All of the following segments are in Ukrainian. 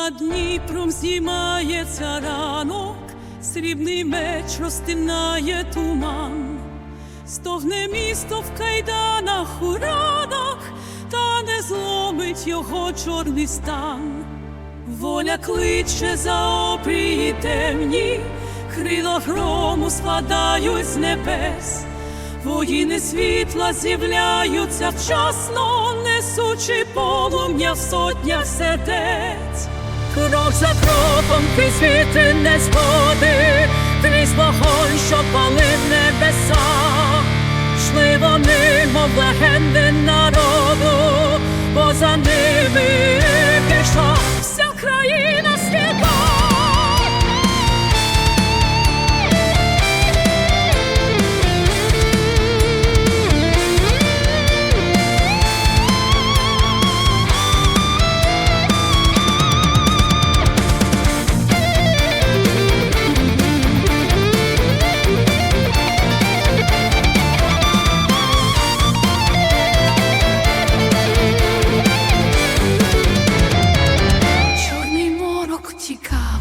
Над Дніпром здіймається ранок, срібний меч розтинає туман, стогне місто в кайданах у ранах, та не зломить його чорний стан. Воля кличе за опрії темні, крила грому спадають з небес, воїни світла з'являються вчасно, несучи полум'я в сотнях сердець. Крок за кроком ти світи не незгоди, твій вогонь, що палив небеса,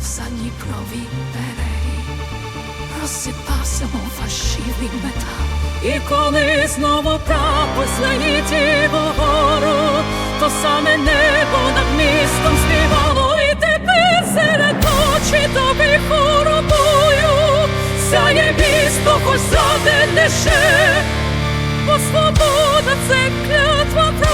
в за Дніпрові береги, розсипався, мов фальшивий метал. І коли знову прапор сланіті вгору, то саме небо над містом співало, і тепер серед ночі тобі хоробою. сяє місто хоч за день лише, бо свобода це клятва.